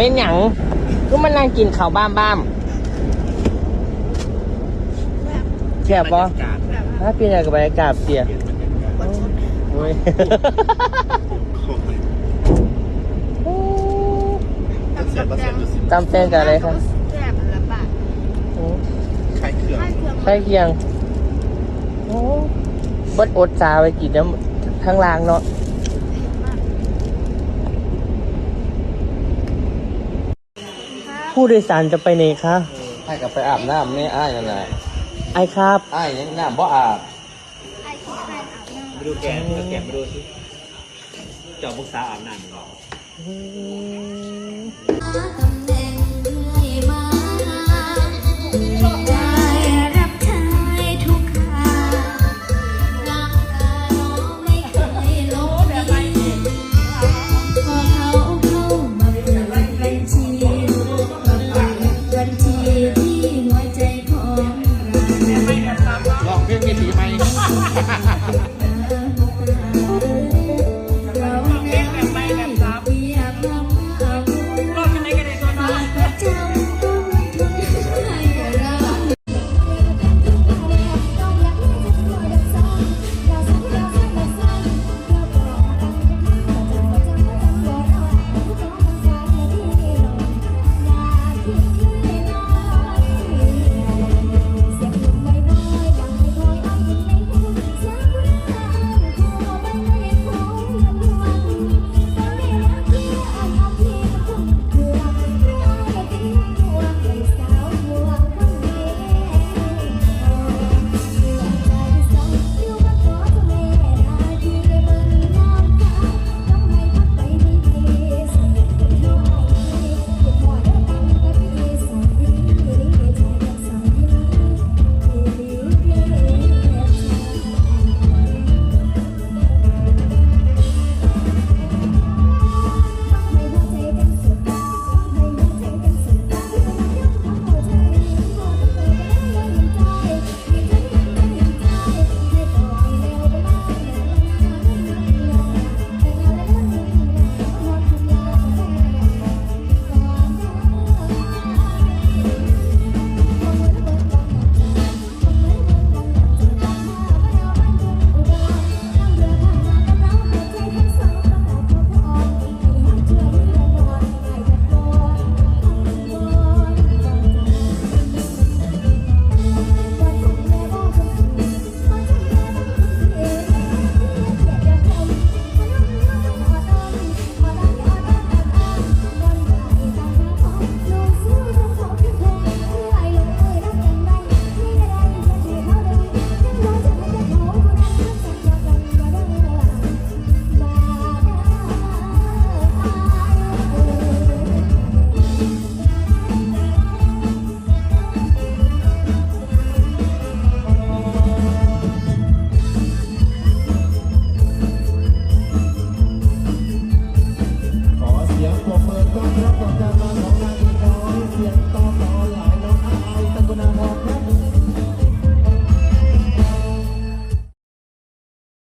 ม่นหยังก็มันนั่งกินข้าวบ้ามบ้ามแซ่บปะถ้าเปลี่ยนอะไรกับบรรยากาศเสียโอ้ยเสียบเสียบดูสิตำแตงกับอะไรครับแซ่บละบาทโอ้ไข่เครื่องให้เครื่องใช่เคียงโอ้บดอดสาไปกินน้ำทั้งล่างเนาะ ผู้โดยสารจะไปไหนคะให้กับไปอาบน้ำนี่อ้ายนั่นแหละไอครับ อ้ายยังน้ำบ่อาบไอ้ที่ให้อาบน้ำไปดูแกนเอาแกนมาดูสิเจอบพวกสาวอาบน้ำเหรอ